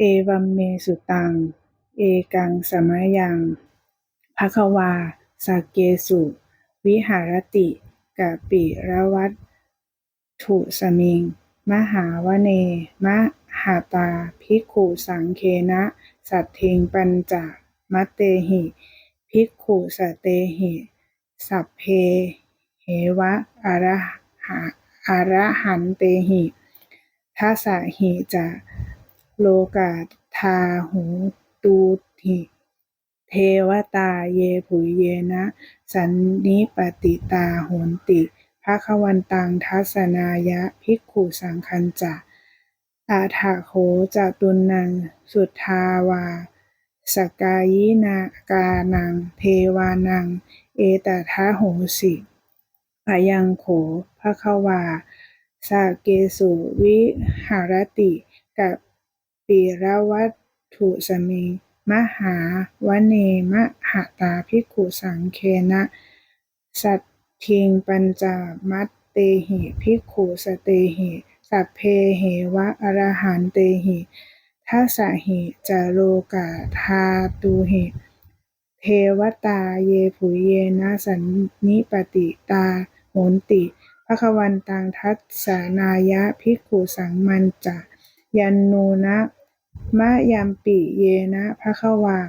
เอวัมเมสุตัง เอกังสมยังภควาสักเกสุ วิหารติกะปิระวัตถุสมิง มหาวเน มหาตาภิกขุสังเคนะ สัทถิงปัญจมัตเตหิภิกขุสเตหิ สัพเพเหวะอรหะอรหันเตหิทัสสะหิจะ โลกาทาหูตูหิเทวตาเยผุยเยนะ สันนิปติตาโหนติภควันตังทัสนายะภิกขุสังคัญจะอาถาโคจตุนัง สุทธาวา สกายินากานัง เทวานัง เอตทะโหสิอายังโขภควาสาเกสุวิหารติกับ ปีระวัตถุสมิงมหาวเนมหาตาภิกขุสังเคนะ สัตทิงปัญจมัตเตหิภิกขุสเตหิ สัพเพเหวะอรหันเตหิทัสสะหิจโลกาธาตุหิเทวตาเยผุเยนะสันนิปติตาโหนติภควันตังทัสสนายะภิกขุสังมันจะยันนูนะ มะยัมปิเยนะภควา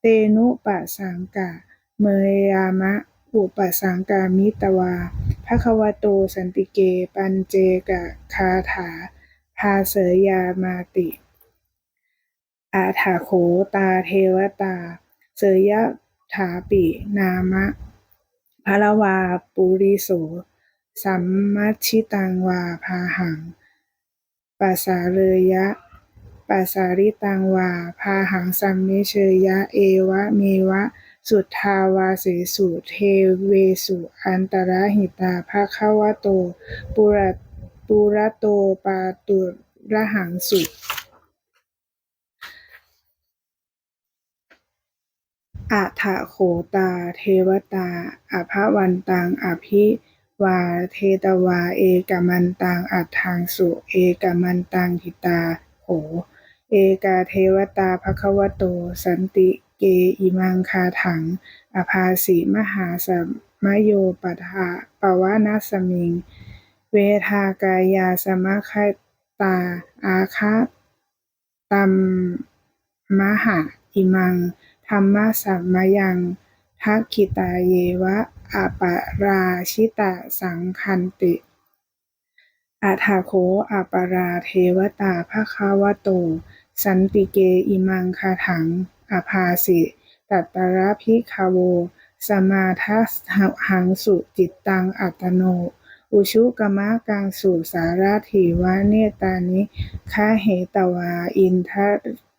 เตนุปะสังกะ เมยามะ อุปสังกามิตวาภควโต สันติเก ปัญเจกะคาถา ภาเสยามาติ อาถาโขตาเทวตา เสยถาปินามะพะละวาปุริโส สัมมัชชิตังวาพาหังปัสสาเรยะ ปัสสาริตังวา พาหังสัมมิเชยะเอวะเมวะ สุทธาวาเสสุเทเวสุอันตระหิตาภาควโต ปุระปุระโตปาตุระหังสุอะถะโขตา เทวตาอภวันตังอภิวาเทตวา เอกมันตังอัฏฐังสุ เอกมันตังหิตาโห เอกาเทวตาภควโต สันติเกอิมังคาถัง อภาสีมหาสัมมโยปัฏฐาปวานัสมิง เวทากายาสมคตา อาคาตัมมหาอิมัง ธรรมะสัมมยังทักขิตาเยวะอปราชิตาสังคันติอาถาโคอปราเทวตาภคาวโต สันติเกอิมังคาถัง อภาสิ ตัตระพิคาโว สมาทัสหังสุจิตตังอัตโน อุชุกมะกังสุสาราถิวะเนตานิคาเหตวาอินท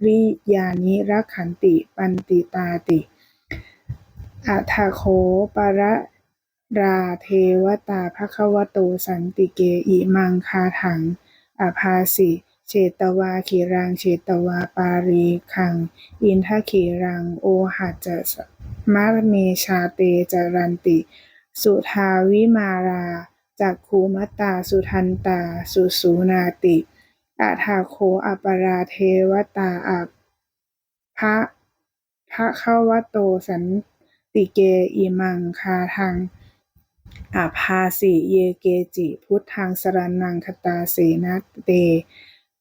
ริยานิรักขันติปันติตาติอัฏฐโคประราเทวตาภควโตสันติเกอิมังคาถัง อภาสิ เชตวาขีรังเชตวาปารีคัง อินทขีรัง โอหัจจะมะเมชาเตจรันติ สุทาวิมาราจักคูมตาสุทันตา สุสูนาติอาทาโคอปราเทวตาอภะพระเข้าวโตสันติเกอิมังคาทังอาภาสิเยเกจิ พุทธังสรนังคตาเสนะเต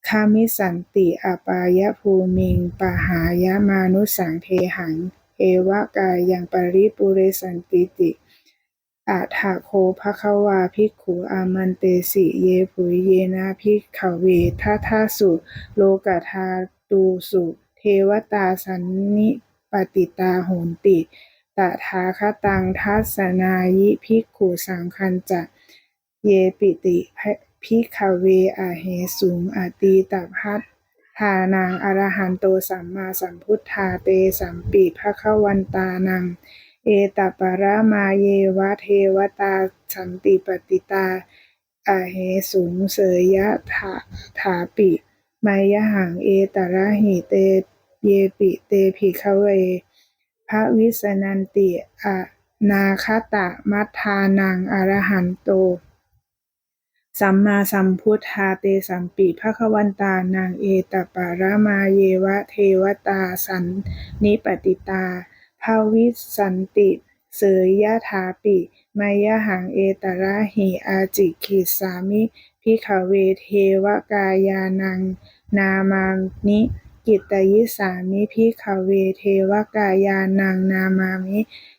คามิสันติอปายภูมิง ปหายมานุสังเทหัง เอวะกายังปริปุเรสันติติอาถาโคภควาภิกขุอามันเตสิเยผุยเยนะภิกขเวทัทาสุ โลกธาตูสุ เทวตาสันนิปติตาโหนติตถาคตังทัสนายิภิกขุสังคัญจะ เยปิติ พิขเวอาเหสุงอตีตพัททานังอรหันโตสัมมาสัมพุทธาเตสัมปิภควันตานัง เอตปะระมาเยวะเทวตาสันติปติตาอาเหสุงเสยยะถาถาปิมายหังเอตระหิเตเยปิเตภิกขเว พระวิสนันติอนาคตะมัทธานังอรหันโต สัมมาสัมพุทธาเตสัมปิภคะวันตานังเอตปะระมาเยวะเทวตาสันนิปติตาภาวิสันติเสยยะถาปิมายะหังเอตระหิอาจิขิสามิพิขเวเทวกายานัง นามานิกิตตยิสามิพิขเวเทวกายานังนามามิ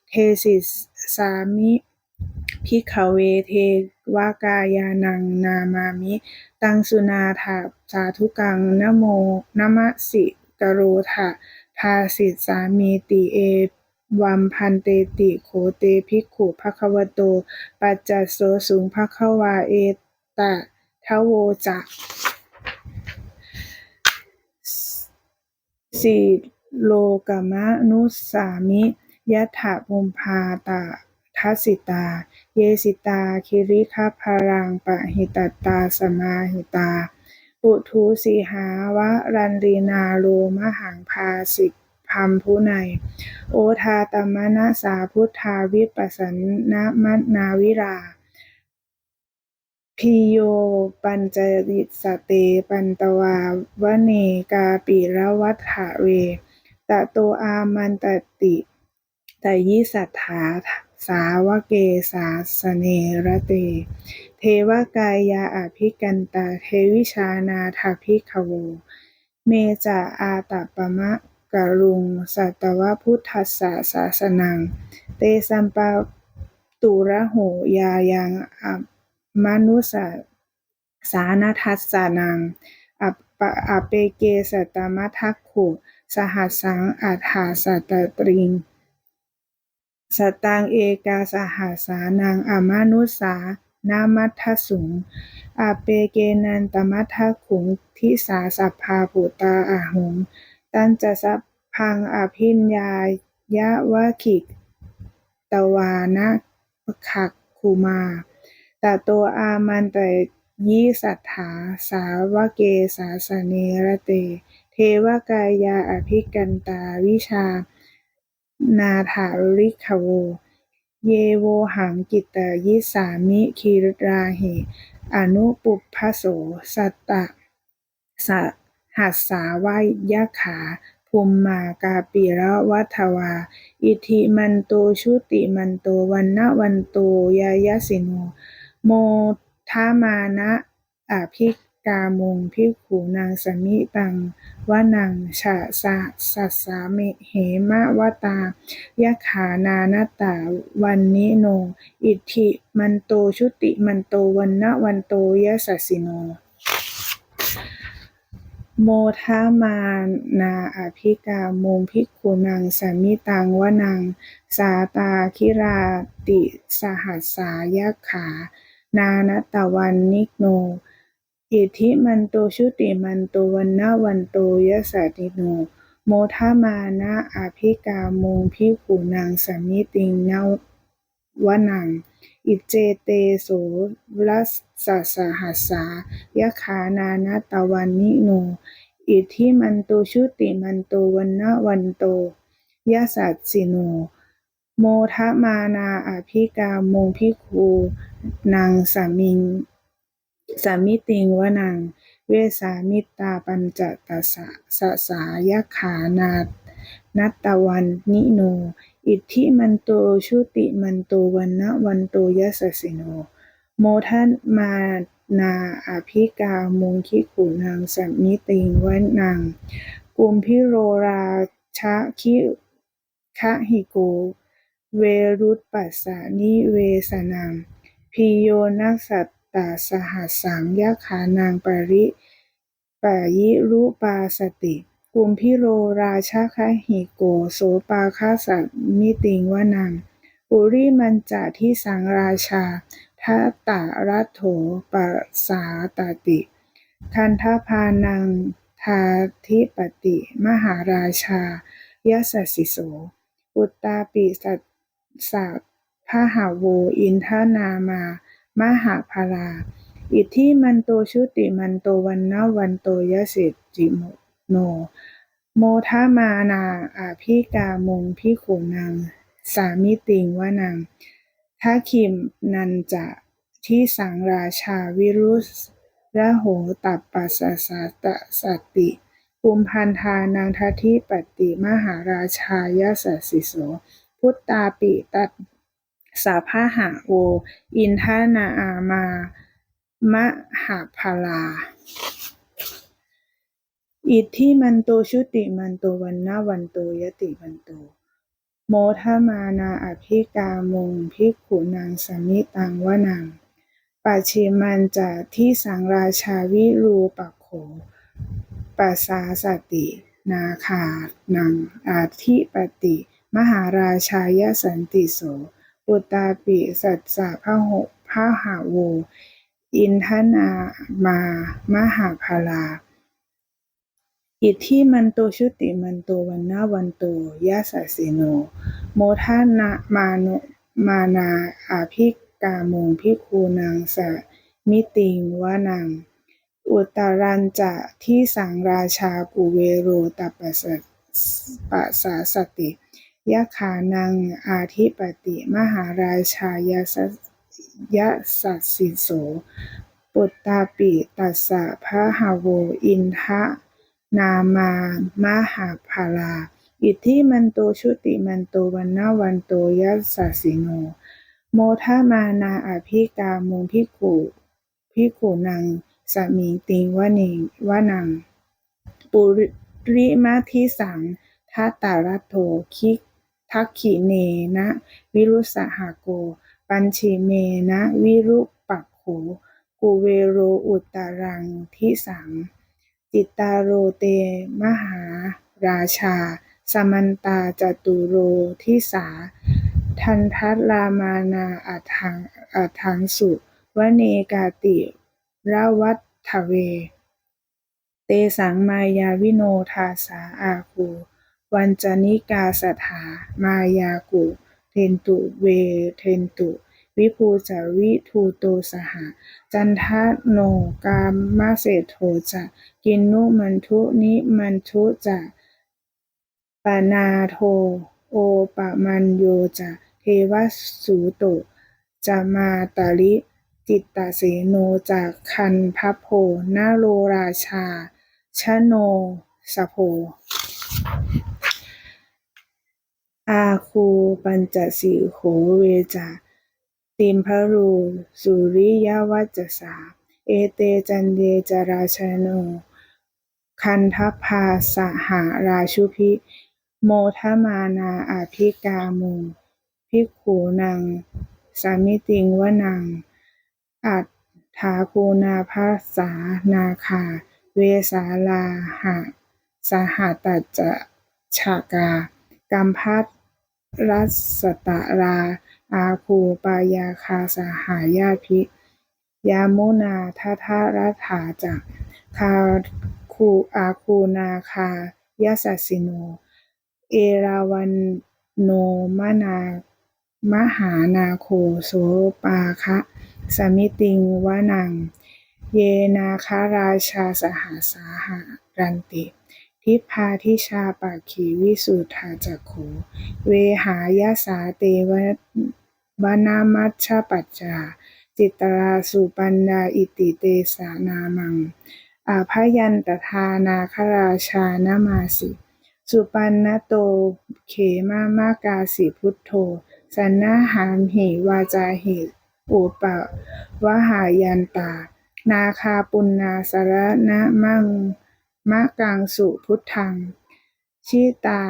เทสิสามิ พิขเว เทวกายานัง นามามิ ตัง สุนาถา สาธุกัง นะโม นะมะสิกโรทะภาสิสามีติ เอวัมพันเตติโขเตภิกขุภควโต ปัจจัสโสสุงภควาเอตะทะโวจะสีโลกมะนุสามิยัตถะพุมพาตา ทัสสิตา เยสิตา คิริคพารังปะหิตตาสมาหิตา ปุถุสีหาวะรันรีนาโลมหังพาสิกพัมพุไนโอทาตมนะสาพุทธาวิปัสสนมนาวิราพิโยปัญจริสเตปันตวาวเนกาปิระวัฏฐเวตะโตอามันตติตยิสัทธา สาวเกสาสเนระเต เทวกายาอภิกันตาเทวิชานาถาภิกขโว เมจาอาตปมะกะรุงสัตวพุทธัสสะสาสนัง เตสัมปะตุระโหยายังอมนุสะสานาทัสสะนังอปอเปเกสตมะทักขุ สหัสสังอัฏฐาสัตตตริง สตังเอกาสหัสานังอมนุสานามัทธสุงอาเปเกนันตมัทขุงทิสาสัพพาปุตาอาหง ตันจะสัพพังอภิญญายะวะขิกตวานะขักคุมา แตโตอามันแต่ยิสัทธาสาวเกสาสเนระเต เทวกายาอภิกันตาวิชา นาถาริขโว เยโวหังกิตตยิสามิคีราหิอนุปุพพโส สัตตะสหัสสาวายะขาภูมมากาปิระวัฏวา อิทิมันโตชุติมันโตวันนะวันโตยายสิโนโมทามานะอภิ กามุง ภิกขุนาง สมิตัง วนัง ฉะสะ สัสสาเมเหมะวตา ยะขานานตา วันนิโน อิทิมันโต ชุติมันโต วันนะวันโต ยะสัสสิโน โมทามานาอภิกามุง ภิกขุนังสมิตัง วนัง สาตาคิราติ สหัสสายะขา นานตวันนิโน อิทิมันโตชุติมันโตวันนะวันโตยะสัสสิโน โมทามานะอาภิกามุงภิกขุนังสมิติงนาวนัง อิเจเตโสรัสสะสหัสสายะขานานตะวันนิโน อิทธิมันโตชุติมันโตวันนะวันโตยะสัสสิโน โมทะมานาอาภิกามงภิกขุนางสามิง สามิติงวนัง เวสามิตาปัญจตัสสะสะสายะขานานัตตวันนิโน อิทธิมันโตชุติมันโตวันนะวันโตยะสสิโน โมทันมานาอภิกามุงคิขุนางสัมมิติงวนังกุมพิโรราชะคิคะหิโก เวรุตปัสสานิเวสนังพิโยนัสสต ตาสหัสสังยะขานางปริปายิรุปาสติกุมพิโรราชะคะหิโกโสปาคาสัมมิติงวนังปุริมันจาทิสังราชาทัตตารัตโถปัสสาตติ คันทพานังทาธิปติ มหาราชายสัสสิโสปุตตาปิสัสสะพหาโวอินทนามา มหาภารา อิทธิมันโตชุติมันโตวันนะวันโตยะสิจิโน โมทามานาอาภิกามุงภิขุนางสามิติงวานังทัคิมนันจะที่สังราชาวิรุสระโหตัปปัสสะสตะสตติปุมพันธานังทัทิปติมหาราชายสสสิโส พุตตาปิตัส สาพหาโออินทนาอามามะหาพลา อิทธิมันโตชุติมันโตวันนาวันโตยติวันโต โมทมานาอภิกามุงภิกขุนางสมิตังวนังปัจฉิมันจะที่สังราชาวิรูปโขปัสสาสติ นาคานังอาทิปติ มหาราชายสันติโส ปุตตาปิ สัสสะพหกพหาโว อินทนามามหาพลา อิทธิมันโตชุติมันโตวันนาวันโตยะสสสิโน โมทานะมาโนมานาอาภิกามุงภิกขุนังสะมิติงวนัง อุตรัญจะที่สังราชากุเวโรตัปปสสปัสสาสติ ยะขานัง อาทิปติ มหาราชายสยะสัสสิโส ปุตตาปิตัสสะพระหาโว อินทะ นามามหาพลา อิทธิมันโตชุติมันโตวันนาวันโตยัสสะสิโน โมทามานาอภิกามุงภิกขุภิกขุนังสมิงติงวะเนวะนัง ปุริมาทิสังทัตตารัตโถคิ ทักขิเนนะวิรุสหโก ปัญชิเมนะวิรุปักโขกุเวโรอุตตรังทิสัง จิตตาโรเตมหาราชา สมันตาจตุโรทิสา ทันทัตรามานาอัฏฐังอัฏฐังสุวเนกาติระวัฏฐเว เตสังมายาวิโนทาสาอาคู วัญจนิกาสถา มายากุ เทนตุ เวเทนตุ วิภูจาวิทูโตสหจันทะโนกามเศรษโธจะกินนุมันทุนิมันทุจะปนาโท โอปมันโยจะเทวสูโตจะมาตาลิ จิตตเสโนจากคันพโพนาโรราชา ชโนสโพ อาคูปัญจสีโขเวจาติมพรูสุริยวัจจสา เอเตจันเยจราชโน คันทพาสหาราชุพิ โมทมานาอภิกามุงภิกขุนังสามิติงวนังอัฏฐาคูนาภัสสานาคา เวสาลาหะสหตัจจะฉากากัมพัท รัสสตราอาคูปายาคาสหายาภิยามุนาทัทารัฐาจะคาคูอาคูนาคายสัสสิโน เอราวันโนมนามหานาโคโสปาคะสมิติงวนัง เยนาคาราชาสหาสาหารันติ ทิพาทิชาปาขีวิสุทธาจักโข เวหายสาเตวะวนามัชฌปัจจา จิตตราสุปันดาอิติเตสานามัง อาพยันตทานาคราชานามาสิ สุปันนโตเขมามากาสิพุทโธ สันนาหามหิวาจาหิอุปวหายันตา นาคาปุณนาสารณะมัง มะกังสุพุทธัง ชิตา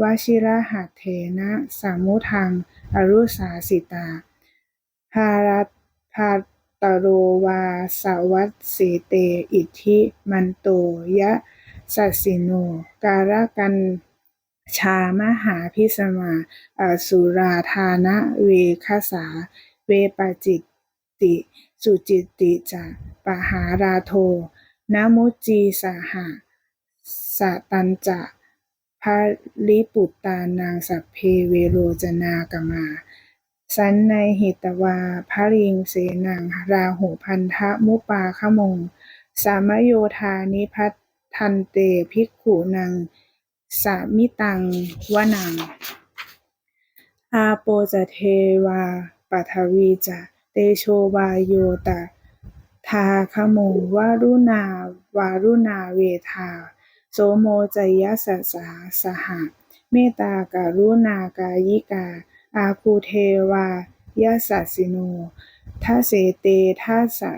วชิระหัตเถนะสามุทัง อรุสาสิตา ภารัตภาตโรวาสวัสเสเต อิทิมันโตยะสัสิโน การกันชามหาพิสมาอสุราธานะเวคสา เวปจิตติ สุจิตติจะปหาราโท นมุจจีสหะสตันจะภลิปุตตานังสัพเพเวโรจนากมา สันในหิตวาภริงเสนังราหุพันธมุปาขมง สามโยธานิพัทันเตภิกขุนังสามิตังวนัง อาโปจะเทวาปัทวีจะเตโชวาโยต ทาคโมวารุณาวารุณาเวทา โสโมจยัสสาสหะ เมตตาการุณากายิกา อาคูเทวายัสสสิโนทัสเสเตทัสสะ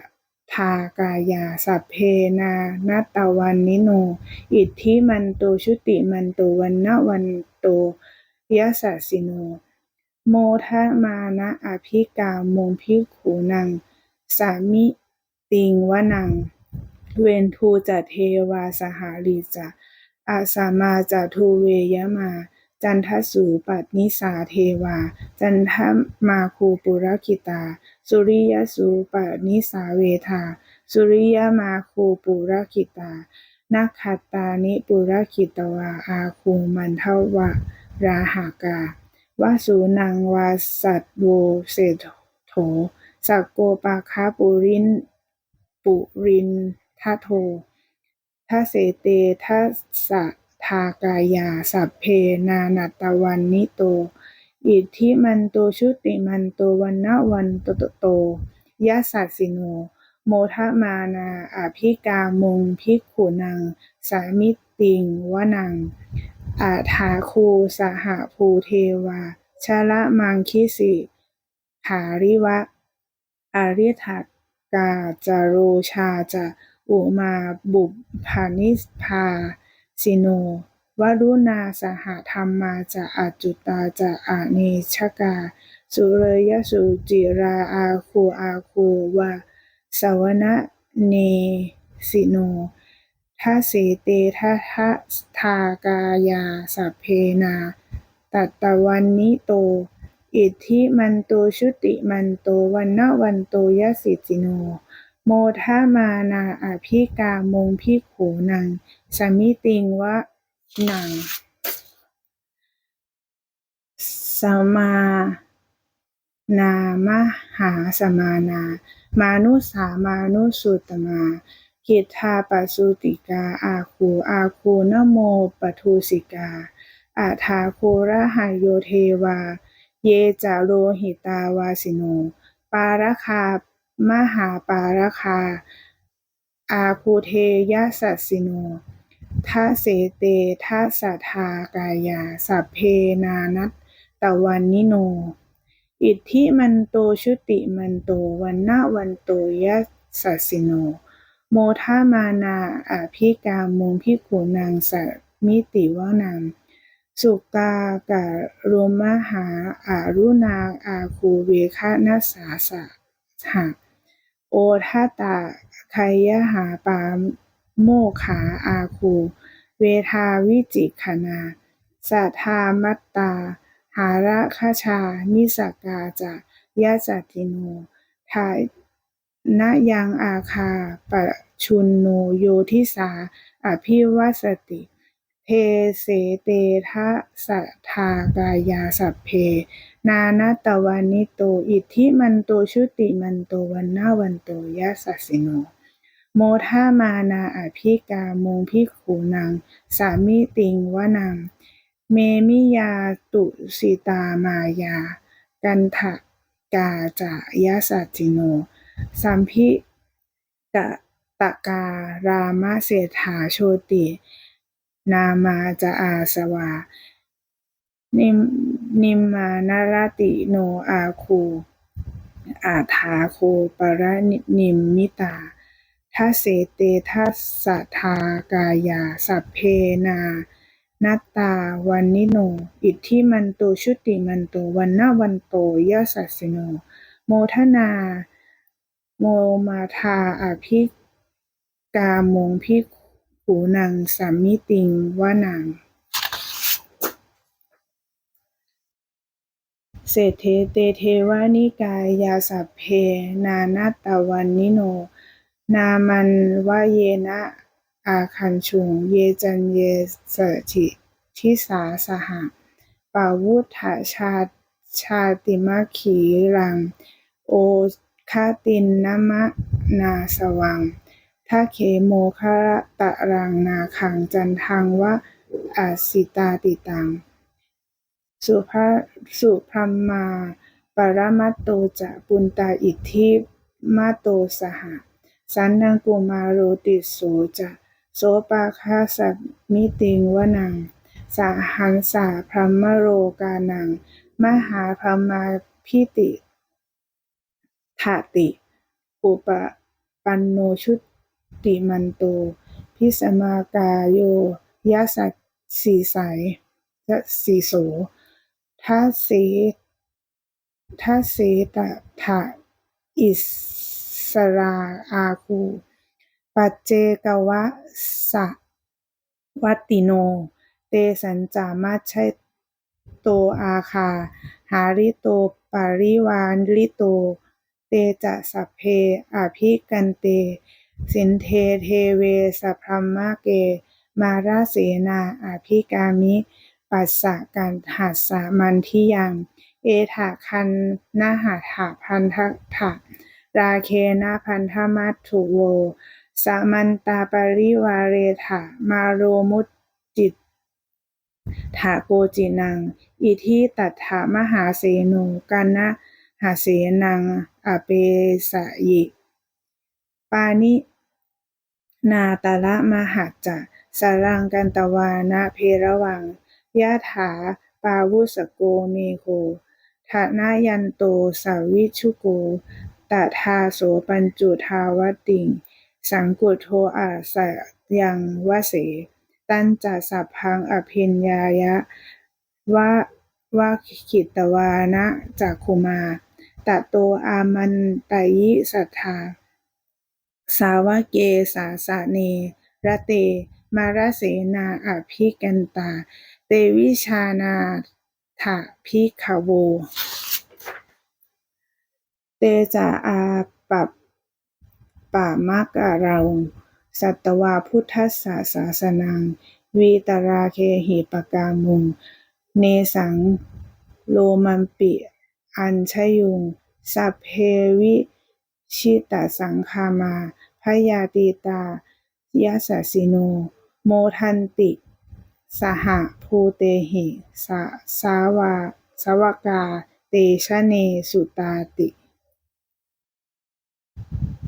ทากายาสัพเพนานัตวันนิโน อิทธิมันโตชุติมันโตวันนวันโตยัสสสิโน โมทะมานะอภิกามงภิขุนัง สามิ ติงวนัง เวนทูจะเทวาสหาริจะอาสามาจะทูเวยมา จันทสูปัตนิสาเทวา จันทมาคูปุรคิตา สุริยสูปัตนิสาเวทา สุริยมาคูปุรคิตานักขัตตานิปุรคิตวาอาคูมันเทวะราหากาวาสูนังวาสัตโวเศโถสักโกปาคาปุริน ปุรินทะโททัเสเตทัสสะทากายา สัพเพนานัตวันนิโต อิทธิมันโตชุติมันโตวันนวันโตโตโตยัสสัสสิโน โมทะมานาอภิกามงภิกขุนัง สามิติงวนัง อาถาคูสหภูเทวาชละมังคิสิขาริวะอริทัก กาจโรชาจะอุมาบุพานิพาสิโน วรุณาสหธรรมาจะอจุตาจะอาเนชกา สุเรยสุจิราอาคูอาคูวาสวนะเนสิโนทัสเตทัทะทากายาสัพเพนา ตัตตวันนิโต อิทธิมันโตชุติมันโตวันนวันโตยสิจิโน โมทะมานาอภิกามงภิขุนังสมิติงวะนังสมานามหาสมานา มานุสามานุสุตมากิทาปสุติกา อาคูอาคูนโมปทุสิกาอาทาโคระหายโยเทวา เยจาโลหิตาวาสิโน ปารคา มหาปารคา อาคูเทยสัสสิโนทัสเสเตทัสสะทากายา สัพเพนานัตตวันนิโน อิทธิมันโตชุติมันโตวันนะวันโตยัสสสิโน โมทามานาอาภิกามุงพิกขุนังสัมิติวานัง สุกากะโรมหาอารุณาอาคูเวคะนัสสาสะหะโอทัตตาไคยหาปาโมขาอาคู เวทาวิจิขณาสัทธามัตตา หาระคชา นิสกาจะยะจติโนทายนยังอาคาปชุนโนโยทิสา อภิวัสติ เทเสเตทะสัทธากายาสัพเพ นานาตวันนิโต อิทธิมันโตชุติมันโตวันนาวันโตยัสสสิโน โมทามานาอภิกามงภิกขุนังสามิติงวนังเมมิยาตุสิตามายา กันทะกาจะยะสัจิโน สัมพิกะตะการามเศรษฐาโชติ นามาจะอาสวา นิมนิมมานารติโนอาคูอาถาโคปรนิมมิตาทัเสเตทัสสทากายา สัพเพนานัตตาวันนิโน อิทธิมันโตชุติมันโตวันนะวันโตยัสสสิโน โมทนา โมมาทาอภิกามงภิก ขุนังสัมมิติงวานัง เศรษฐเตเทวานิกายาสัพเพ นานัตวันนิโน นามันวะเยนะอาคันชุง เยจันเยสถิทิสาสหะปาวุฏฐชาชาติมัคคีรัง โอคาตินนมะนาสวัง ทัเคโมคะตะรังนาคังจันทังวะอาสิตาติตัง สุภะสุพรมมาปรมัตโตจะปุณตาอิทธิมาโตสหะ สันนังกุมาโรติโสจะโสปาคาสัมิติงวนังสาหังสาพรหมโรกานัง มหาพรหมาพิติถาติ อุปปันโนชุ ติมันโต พิสมากาโยยะสัสสีใสยะสีโสทัสสีทัสสีตถะอิสราอาคูปัจเจกวะสะวัติโน เตสัญจามัชฌโตอาคา หาริโตปาริวานริโต เตจะสัพเพอภิกันเต สินเทเทเวสัพพมมะเก มาราเสนาอาภิกามิปัสสะกันหัสสะมันทิยัง เอถะคันนะหัตถะพันทะถะราเคนะพันธมัตถุโวสามันตาปริวาเรถะมาโรมุตจิตถาโกจินัง อิทิตัถะมหาเสโนกันนะหาเสนังอเปสยิ ปานิ นาตละมหัจจะสารังกันตวานะเพระวัง ยะถาปาวุสโกเมโคทะนายันโตสาวิชุโกตทาโสปัญจุทาวติง สังกุโทอาสะยังวเส ตัญจะสัพพังอภินญายะวะวะขิตวานะจักขุมา ตะโตอามันตยิสัทธา สาวกเกสาสะเนระเต มาราเสนาอภิกันตา เตวิชานาถะภิกขโว เตจะอาปัปปามะกะเราสัตวาพุทธัสสะสาสนัง วีตราเคหิปกามุง เนสังโลมัมปิ อัญชยุง สัพเพวิชิตสังคามา ยาติตายัสสสิโน โมทันติ สหภูเตหิสสาวาสวกา เตชะเนสุตาติ